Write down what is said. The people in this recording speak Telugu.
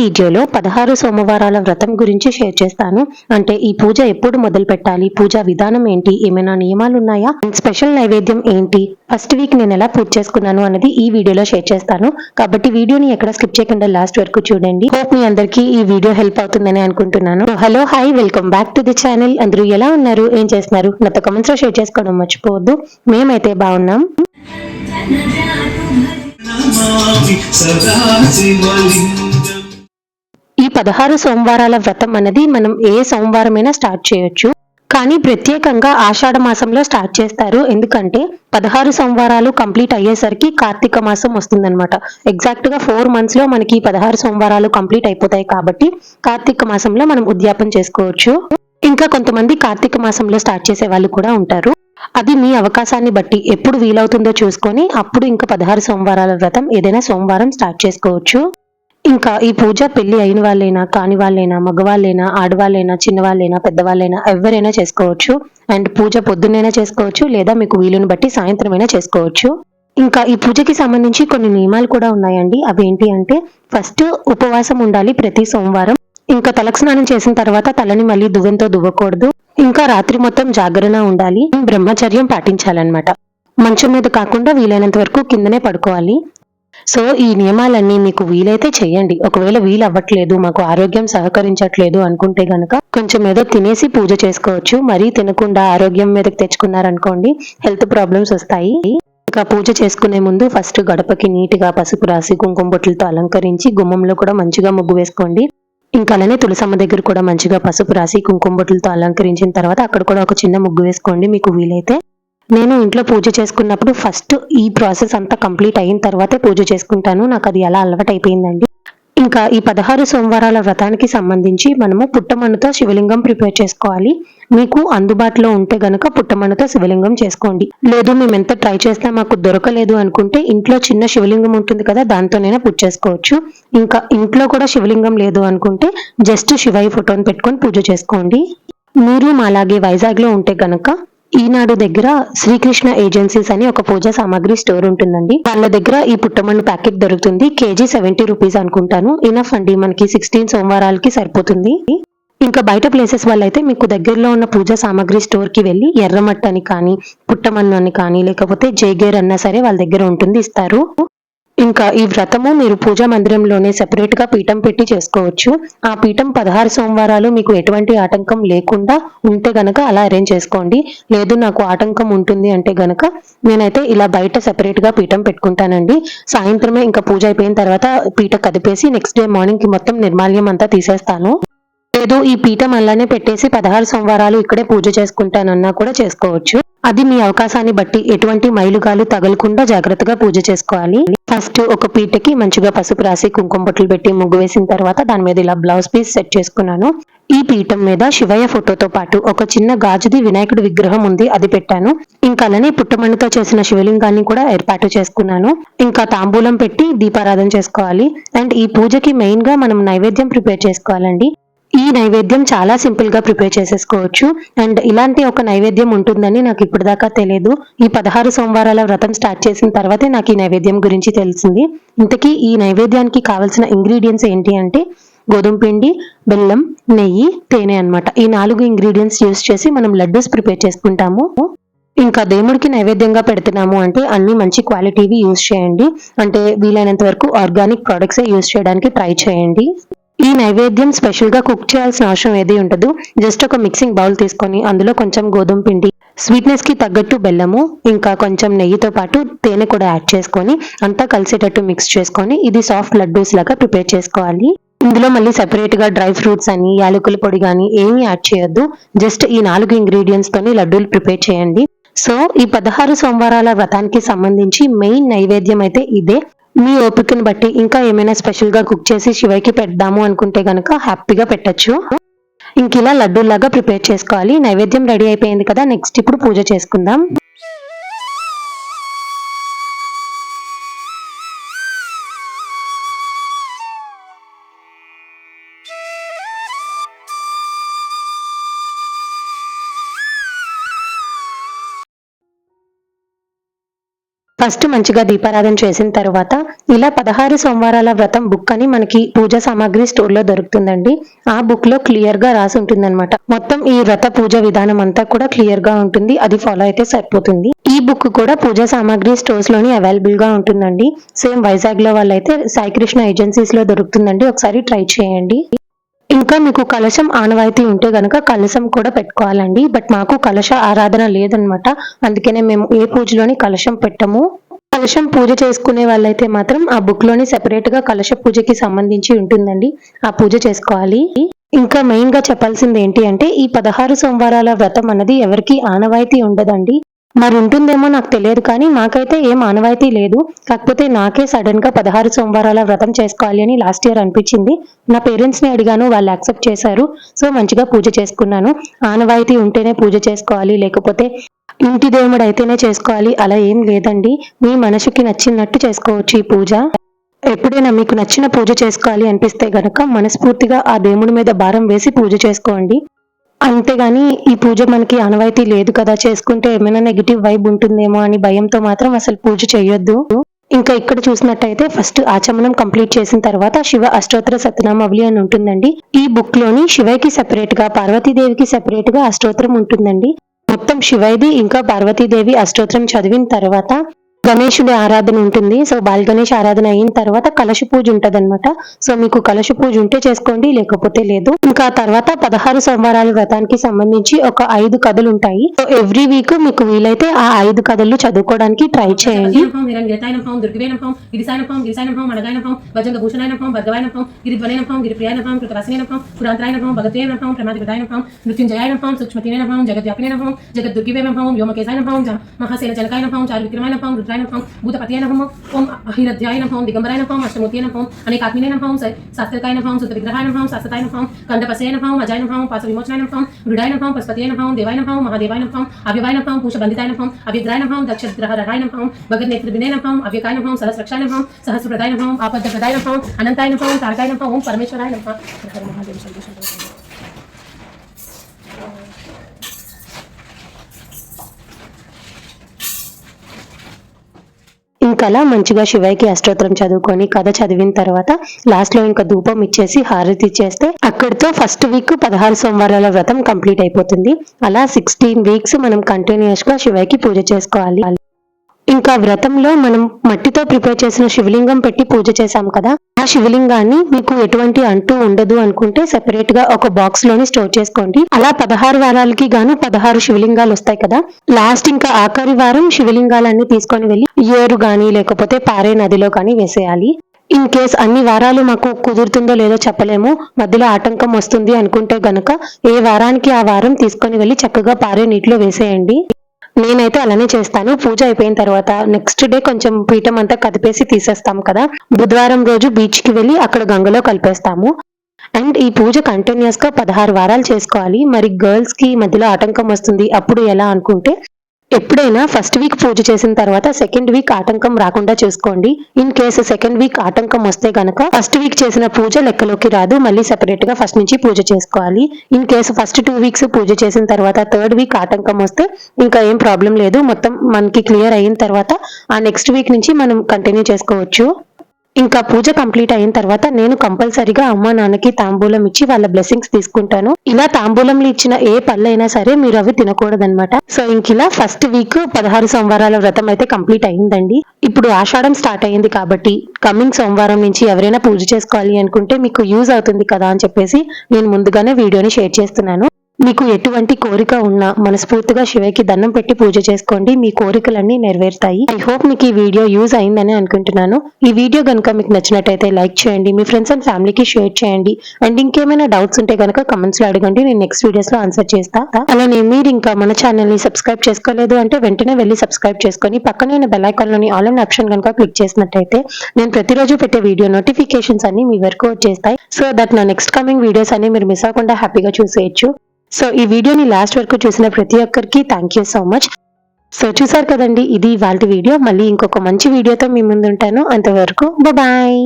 వీడియోలో పదహారు సోమవారాల వ్రతం గురించి షేర్ చేస్తాను. అంటే ఈ పూజ ఎప్పుడు మొదలు పెట్టాలి? పూజ విధానం ఏంటి? ఏమైనా నియమాలు ఉన్నాయా స్పెషల్ నైవేద్యం ఏంటి? ఫస్ట్ వీక్ నేను ఎలా పూజ చేసుకున్నాను అన్నది ఈ వీడియోలో షేర్ చేస్తాను. కాబట్టి వీడియోని ఎక్కడ స్కిప్ చేయకుండా లాస్ట్ వరకు చూడండి. హోప్ మీ అందరికీ ఈ వీడియో హెల్ప్ అవుతుందని అనుకుంటున్నాను. Hello hi welcome back to the channel. అందరూ ఎలా ఉన్నారు? ఏం చేస్తున్నారు? నాతో కమెంట్స్లో షేర్ చేసుకోవడం మర్చిపోవద్దు. మేమైతే బాగున్నాం. సదా శివలింగం. ఈ పదహారు సోమవారాల వ్రతం అనేది మనం ఏ సోమవారమైనా స్టార్ట్ చేయొచ్చు. కానీ ప్రత్యేకంగా ఆషాఢ మాసంలో స్టార్ట్ చేస్తారు. ఎందుకంటే పదహారు సోమవారాలు కంప్లీట్ అయ్యేసరికి కార్తీక మాసం వస్తుందన్నమాట. ఎగ్జాక్ట్గా ఫోర్ మంత్స్లో మనకి పదహారు సోమవారాలు కంప్లీట్ అయిపోతాయి కాబట్టి కార్తీక మాసంలో మనం ఉద్యాపన చేసుకోవచ్చు. ఇంకా కొంతమంది కార్తీక మాసంలో స్టార్ట్ చేసే వాళ్ళు కూడా ఉంటారు. అది మీ అవకాశాన్ని బట్టి ఎప్పుడు వీలవుతుందో చూసుకొని అప్పుడు ఇంకా పదహారు సోమవారాల వ్రతం ఏదైనా సోమవారం స్టార్ట్ చేసుకోవచ్చు. ఇంకా ఈ పూజ పెళ్ళి అయిన వాళ్ళైనా కాని వాళ్ళైనా మగవాళ్ళైనా ఆడవాళ్ళైనా చిన్నవాళ్ళైనా పెద్దవాళ్ళైనా ఎవరైనా చేసుకోవచ్చు. అండ్ పూజ పొద్దున్నైనా చేసుకోవచ్చు లేదా మీకు వీలుని బట్టి సాయంత్రమైనా చేసుకోవచ్చు. ఇంకా ఈ పూజకి సంబంధించి కొన్ని నియమాలు కూడా ఉన్నాయండి. అవి ఏంటి అంటే ఫస్ట్ ఉపవాసం ఉండాలి ప్రతి సోమవారం. ఇంకా తలకు స్నానం చేసిన తర్వాత తలని మళ్ళీ దువ్వెంతో దువ్వకూడదు. ఇంకా రాత్రి మొత్తం జాగరణ ఉండాలి. బ్రహ్మచర్యం పాటించాలన్నమాట. మంచం మీద కాకుండా వీలైనంత వరకు కిందనే పడుకోవాలి. సో ఈ నియమాలన్నీ మీకు వీలైతే చేయండి. ఒకవేళ వీలు అవ్వట్లేదు మాకు ఆరోగ్యం సహకరించట్లేదు అనుకుంటే గనక కొంచెం ఏదో తినేసి పూజ చేసుకోవచ్చు. మరీ తినకుండా ఆరోగ్యం మీదకి తెచ్చుకున్నారనుకోండి హెల్త్ ప్రాబ్లమ్స్ వస్తాయి. ఇంకా పూజ చేసుకునే ముందు ఫస్ట్ గడపకి నీట్గా పసుపు రాసి కుంకుమ బొట్లతో అలంకరించి గుమ్మంలో కూడా మంచిగా ముగ్గు వేసుకోండి. ఇంకా అలానే తులసమ్మ దగ్గర కూడా మంచిగా పసుపు రాసి కుంకుమ బొట్లతో అలంకరించిన తర్వాత అక్కడ కూడా ఒక చిన్న ముగ్గు వేసుకోండి మీకు వీలైతే. నేను ఇంట్లో పూజ చేసుకున్నప్పుడు ఫస్ట్ ఈ ప్రాసెస్ అంతా కంప్లీట్ అయిన తర్వాతే పూజ చేసుకుంటాను. నాకు అది ఎలా అలవాటు అయిపోయిందండి ఇంకా ఈ పదహారు సోమవారాల వ్రతానికి సంబంధించి మనము పుట్టమన్నుతో శివలింగం ప్రిపేర్ చేసుకోవాలి. మీకు అందుబాటులో ఉంటే గనక పుట్టమన్నుతో శివలింగం చేసుకోండి. లేదు మేము ఎంత ట్రై చేస్తే మాకు దొరకలేదు అనుకుంటే ఇంట్లో చిన్న శివలింగం ఉంటుంది కదా దాంతోనైనా పూజ చేసుకోవచ్చు. ఇంకా ఇంట్లో కూడా శివలింగం లేదు అనుకుంటే జస్ట్ శివయ్య ఫోటోని పెట్టుకొని పూజ చేసుకోండి. మీరు అలాగే వైజాగ్లో ఉంటే గనక ఈనాడు దగ్గర శ్రీకృష్ణ ఏజెన్సీస్ అని ఒక పూజా సామాగ్రి స్టోర్ ఉంటుందండి. వాళ్ళ దగ్గర ఈ పుట్టమన్ను ప్యాకెట్ దొరుకుతుంది. కేజీ సెవెంటీ రూపీస్ అనుకుంటాను. ఇనఫ్ అండి మనకి సిక్స్టీన్ సోమవారాలకి సరిపోతుంది. ఇంకా బయట ప్లేసెస్ వాళ్ళైతే మీకు దగ్గరలో ఉన్న పూజా సామాగ్రి స్టోర్కి వెళ్ళి ఎర్రమట్ట అని కానీ పుట్టమన్ను అని కానీ లేకపోతే జేగేర్ అన్నా సరే వాళ్ళ దగ్గర ఉంటుంది ఇస్తారు. ఇంకా ఈ వ్రతము మీరు పూజా మందిరంలోనే సెపరేట్గా పీఠం పెట్టి చేసుకోవచ్చు. ఆ పీఠం పదహారు సోమవారాలు మీకు ఎటువంటి ఆటంకం లేకుండా ఉంటే గనక అలా అరేంజ్ చేసుకోండి. లేదు నాకు ఆటంకం ఉంటుంది అంటే గనక నేనైతే ఇలా బయట సెపరేట్గా పీఠం పెట్టుకుంటానండి. సాయంత్రమే ఇంకా పూజ అయిపోయిన తర్వాత పీఠ కదిపేసి నెక్స్ట్ డే మార్నింగ్కి మొత్తం నిర్మాల్యం అంతా తీసేస్తాను. లేదు ఈ పీఠం అలానే పెట్టేసి పదహారు సోమవారాలు ఇక్కడే పూజ చేసుకుంటానన్నా కూడా చేసుకోవచ్చు. అది మీ అవకాశాన్ని బట్టి ఎటువంటి మైలుగాలు తగలకుండా జాగ్రత్తగా పూజ చేసుకోవాలి. ఫస్ట్ ఒక పీటకి మంచిగా పసుపు రాసి కుంకుమ బొట్లు పెట్టి ముగ్గు వేసిన తర్వాత దాని మీద ఇలా బ్లౌజ్ పీస్ సెట్ చేసుకున్నాను. ఈ పీఠం మీద శివయ్య ఫోటోతో పాటు ఒక చిన్న గాజుది వినాయకుడి విగ్రహం ఉంది అది పెట్టాను. ఇంకా అలానే పుట్టమణితో చేసిన శివలింగాన్ని కూడా ఏర్పాటు చేసుకున్నాను. ఇంకా తాంబూలం పెట్టి దీపారాధన చేసుకోవాలి. అండ్ ఈ పూజకి మెయిన్గా మనం నైవేద్యం ప్రిపేర్ చేసుకోవాలండి. ఈ నైవేద్యం చాలా సింపుల్గా ప్రిపేర్ చేసేసుకోవచ్చు. అండ్ ఇలాంటి ఒక నైవేద్యం ఉంటుందని నాకు ఇప్పటిదాకా తెలియదు ఈ పదహారు సోమవారాల వ్రతం స్టార్ట్ చేసిన తర్వాతే నాకు ఈ నైవేద్యం గురించి తెలిసింది. ఇంతకీ ఈ నైవేద్యానికి కావాల్సిన ఇంగ్రీడియంట్స్ ఏంటి అంటే గోధుమ పిండి బెల్లం నెయ్యి తేనె అన్నమాట. ఈ నాలుగు ఇంగ్రీడియంట్స్ యూస్ చేసి మనం లడ్డూస్ ప్రిపేర్ చేసుకుంటాము. ఇంకా దేవుడికి నైవేద్యంగా పెడుతున్నాము అంటే అన్ని మంచి క్వాలిటీవి యూస్ చేయండి. అంటే వీలైనంత వరకు ఆర్గానిక్ ప్రొడక్ట్స్ యూస్ చేయడానికి ట్రై చేయండి. ఈ నైవేద్యం స్పెషల్గా కుక్ చేయాల్సిన అవసరం ఏది ఉండదు. జస్ట్ ఒక మిక్సింగ్ బౌల్ తీసుకొని అందులో కొంచెం గోధుమ పిండి స్వీట్నెస్కి తగ్గట్టు బెల్లము ఇంకా కొంచెం నెయ్యితో పాటు తేనె కూడా యాడ్ చేసుకొని అంతా కలిసేటట్టు మిక్స్ చేసుకొని ఇది సాఫ్ట్ లడ్డూస్ లాగా ప్రిపేర్ చేసుకోవాలి. ఇందులో మళ్ళీ సెపరేట్గా డ్రై ఫ్రూట్స్ అని యాలకుల పొడి కానీ ఏమీ యాడ్ చేయొద్దు. జస్ట్ ఈ నాలుగు ఇంగ్రీడియంట్స్ తోని లడ్డూలు ప్రిపేర్ చేయండి. సో ఈ పదహారు సోమవారాల వ్రతానికి సంబంధించి మెయిన్ నైవేద్యం అయితే ఇదే. మీ ఓపికను బట్టి ఇంకా ఏమైనా స్పెషల్గా కుక్ చేసి శివయ్కి పెడదాము అనుకుంటే కనుక హ్యాపీగా పెట్టచ్చు. ఇంక ఇలా లడ్డూలాగా ప్రిపేర్ చేసుకోవాలి. నైవేద్యం రెడీ అయిపోయింది కదా నెక్స్ట్ ఇప్పుడు పూజ చేసుకుందాం. ఫస్ట్ మంచిగా దీపారాధన చేసిన తర్వాత ఇలా పదహారు సోమవారాల వ్రతం బుక్ అని మనకి పూజా సామాగ్రి స్టోర్లో దొరుకుతుందండి. ఆ బుక్లో క్లియర్గా రాసి ఉంటుంది మొత్తం ఈ వ్రత పూజ విధానం అంతా కూడా క్లియర్గా ఉంటుంది. అది ఫాలో అయితే సరిపోతుంది. ఈ బుక్ కూడా పూజా సామాగ్రి స్టోర్స్లోని అవైలబుల్గా ఉంటుందండి. సేమ్ వైజాగ్లో వాళ్ళైతే సాయికృష్ణ ఏజెన్సీస్లో దొరుకుతుందండి. ఒకసారి ట్రై చేయండి. ఇంకా మీకు కలశం ఆనవాయితీ ఉంటే గనక కలశం కూడా పెట్టుకోవాలండి. బట్ మాకు కలశ ఆరాధన లేదనమాట. అందుకనే మేము ఏ పూజలోని కలశం పెట్టము. కలశం పూజ చేసుకునే వాళ్ళైతే మాత్రం ఆ బుక్లోని సెపరేట్గా కలశ పూజకి సంబంధించి ఉంటుందండి. ఆ పూజ చేసుకోవాలి. ఇంకా మెయిన్గా చెప్పాల్సింది ఏంటి అంటే ఈ పదహారు సోమవారాల వ్రతం అన్నది ఎవరికి ఆనవాయితీ ఉండదండి. మరి ఉంటుందేమో నాకు తెలియదు కానీ నాకైతే ఏం ఆనవాయితీ లేదు. కాకపోతే నాకే సడన్గా పదహారు సోమవారాల వ్రతం చేసుకోవాలి అని లాస్ట్ ఇయర్ అనిపించింది. నా పేరెంట్స్ని అడిగాను వాళ్ళు యాక్సెప్ట్ చేశారు. సో మంచిగా పూజ చేసుకున్నాను. ఆనవాయితీ ఉంటేనే పూజ చేసుకోవాలి లేకపోతే ఇంటి దేవుడు అయితేనే చేసుకోవాలి. అలా ఏం లేదండి. మీ మనసుకి నచ్చినట్టు చేసుకోవచ్చు ఈ పూజ. ఎప్పుడైనా మీకు నచ్చిన పూజ చేసుకోవాలి అనిపిస్తే గనక మనస్ఫూర్తిగా ఆ దేవుడి మీద భారం వేసి పూజ చేసుకోండి. అంతేగాని ఈ పూజ మనకి ఆనవాయితీ లేదు కదా. చేసుకుంటే ఏమైనా నెగిటివ్ వైబ్ ఉంటుందేమో అని భయంతో మాత్రం అసలు పూజ చేయొద్దు. ఇంకా ఇక్కడ చూసినట్టయితే ఫస్ట్ ఆచమనం కంప్లీట్ చేసిన తర్వాత శివ అష్టోత్తర సతనామవళి అని ఉంటుందండి. ఈ బుక్లోని శివయ్యకి సెపరేట్గా పార్వతీదేవికి సెపరేట్గా అష్టోత్తరం ఉంటుందండి. మొత్తం శివయ్యది ఇంకా పార్వతీదేవి అష్టోత్తరం చదివిన తర్వాత గణేశుడి ఆరాధన ఉంటుంది. సో బాల్ గణేష్ ఆరాధన అయిన తర్వాత కలశ పూజ ఉంటదన్నమాట. సో మీకు కలశ పూజ ఉంటే చేసుకోండి లేకపోతే లేదు. ఇంకా తర్వాత పదహారు సోమవారాల వ్రతానికి సంబంధించి ఒక ఐదు కథలు ఉంటాయి. సో ఎవ్రీ వీక్ మీకు వీలైతే ఆ ఐదు కథలు చదువుకోవడానికి ట్రై చేయండి నమః హిరణ్యతాయ నమః దుర్గవే నమః గిరిసాయ నమః గిరిసాయ నమః మడగాయ నమః భజంగ భూషణాయ నమః భర్గవాయ నమః గిరిధ్వనే నమః గిరిప్రియాయ నమః కృతవాసినే నమః పురాంతరాయ నమః భగవతే నమః ప్రమాదిపదాయ నమః మృత్యుంజయాయ నమః సూక్ష్మతినే నమః జగద్వ్యాపినే నమః జగద్దుర్గివే నమః వ్యోమకేశాయ నమః జ- మహాసేన జనకాయ నమః చారు విక్రమాయ నమః रुद्राय नम भूतपतिय नम ओम अहिध्याय नम दिगंबराय नम अष्टमूर्तिय नम अनेकात्मिने नम शास्त्रकाय नम सूत्र विग्रहाय नम शास्त्रताय नम नम नम पास विमोचनाय नम हृदय नम पशुपतिय नम देवाय नम महादेवाय नम अव्यवाय नम पूषबंधिताय नम अव्यग्राय नम दक्षग्रहराय नम भगत नेत्रविने नम अव्यकाय नम सहस्रक्षाय नम सहस्रप्रदाय नम आपद्रदाय नम अनंताय नम तारकाय नम ओम परमेश्वराय नम। महादेव ఇంకా అలా మంచిగా శివయ్యకి అష్టోత్తరం చదువుకొని కథ చదివిన తర్వాత లాస్ట్లో ఇంకా ధూపం ఇచ్చేసి హారతి ఇచ్చేస్తే అక్కడితో ఫస్ట్ వీక్ పదహారు సోమవారాల వ్రతం కంప్లీట్ అయిపోతుంది. అలా సిక్స్టీన్ వీక్స్ మనం కంటిన్యూస్గా శివయ్యకి పూజ చేసుకోవాలి. ఇంకా వ్రతంలో మనం మట్టితో ప్రిపేర్ చేసిన శివలింగం పెట్టి పూజ చేశాం కదా ఆ శివలింగాన్ని మీకు ఎటువంటి అంటూ ఉండదు అనుకుంటే సెపరేట్గా ఒక బాక్స్లోని స్టోర్ చేసుకోండి. అలా పదహారు వారాలకి గాను పదహారు శివలింగాలు వస్తాయి కదా లాస్ట్ ఇంకా ఆఖరి వారం శివలింగాలన్నీ తీసుకొని వెళ్ళి ఏరు గాని లేకపోతే పారే నదిలో కానీ వేసేయాలి. ఇన్ కేస్ అన్ని వారాలు మాకు కుదురుతుందో లేదో చెప్పలేము మధ్యలో ఆటంకం వస్తుంది అనుకుంటే గనక ఏ వారానికి ఆ వారం తీసుకొని వెళ్ళి చక్కగా పారే నీటిలో వేసేయండి. నేనైతే అలానే చేస్తాను. పూజ అయిపోయిన తర్వాత నెక్స్ట్ డే కొంచెం పీఠం అంతా కదిపేసి తీసేస్తాం కదా. బుధవారం రోజు బీచ్కి వెళ్ళి అక్కడ గంగలో కలిపేస్తాము. అండ్ ఈ పూజ కంటిన్యూస్గా పదహారు వారాలు చేసుకోవాలి. మరి గర్ల్స్కి మధ్యలో ఆటంకం వస్తుంది. అప్పుడు ఎలా అనుకుంటే ఎప్పుడైనా ఫస్ట్ వీక్ పూజ చేసిన తర్వాత సెకండ్ వీక్ ఆటంకం రాకుండా చూసుకోండి. ఇన్ కేసు సెకండ్ వీక్ ఆటంకం వస్తే గనక ఫస్ట్ వీక్ చేసిన పూజ లెక్కలోకి రాదు. మళ్ళీ సెపరేట్గా ఫస్ట్ నుంచి పూజ చేసుకోవాలి. In case first two weeks పూజ చేసిన తర్వాత థర్డ్ వీక్ ఆటంకం వస్తే ఇంకా ఏం ప్రాబ్లం లేదు. మొత్తం మనకి క్లియర్ అయిన తర్వాత ఆ నెక్స్ట్ వీక్ నుంచి మనం కంటిన్యూ చేసుకోవచ్చు. ఇంకా పూజ కంప్లీట్ అయిన తర్వాత నేను కంపల్సరీగా అమ్మ నాన్నకి తాంబూలం ఇచ్చి వాళ్ళ బ్లెస్సింగ్స్ తీసుకుంటాను. ఇలా తాంబూలంలో ఇచ్చిన ఏ పళ్ళైనా సరే మీరు అవి తినకూడదనమాట సో ఇంక ఇలా ఫస్ట్ వీక్ పదహారు సోమవారాల వ్రతం అయితే కంప్లీట్ అయిందండి. ఇప్పుడు ఆషాఢం స్టార్ట్ అయింది కాబట్టి కమింగ్ సోమవారం నుంచి ఎవరైనా పూజ చేసుకోవాలి అనుకుంటే మీకు యూజ్ అవుతుంది కదా అని చెప్పేసి నేను ముందుగానే వీడియోని షేర్ చేస్తున్నాను. మీకు ఎటువంటి కోరిక ఉన్నా మనస్ఫూర్తిగా శివకి దండం పెట్టి పూజ చేసుకోండి. మీ కోరికలన్నీ నెరవేరుతాయి. ఐ హోప్ మీకు ఈ వీడియో యూజ్ అయిందని అనుకుంటున్నాను. ఈ వీడియో కనుక మీకు నచ్చినట్టయితే లైక్ చేయండి. మీ ఫ్రెండ్స్ అండ్ ఫ్యామిలీకి షేర్ చేయండి. అండ్ ఇంకేమైనా డౌట్స్ ఉంటే కనుక కమెంట్స్లో అడగండి. నేను నెక్స్ట్ వీడియోస్లో ఆన్సర్ చేస్తా. అలానే మీరు ఇంకా మన ఛానల్ని సబ్స్క్రైబ్ చేసుకోలేదు అంటే వెంటనే వెళ్ళి సబ్స్క్రైబ్ చేసుకొని పక్కనే బెల్ ఐకాన్లోని ఆల్ అండ్ ఆప్షన్ కనుక క్లిక్ చేసినట్టయితే నేను ప్రతిరోజు పెట్టే వీడియో నోటిఫికేషన్స్ అన్ని మీ వరకు వచ్చేస్తాయి. సో దట్ నా నెక్స్ట్ కమింగ్ వీడియోస్ అన్ని మీరు మిస్ అవ్వకుండా హ్యాపీగా చూసేయచ్చు. సో ఈ వీడియోని లాస్ట్ వరకు చూసిన ప్రతి ఒక్కరికి thank you so much so చూసారు కదండి ఇది వాళ్ళ వీడియో. మళ్ళీ ఇంకొక మంచి వీడియోతో మీ ముందు ఉంటాను అంతవరకు బాయ్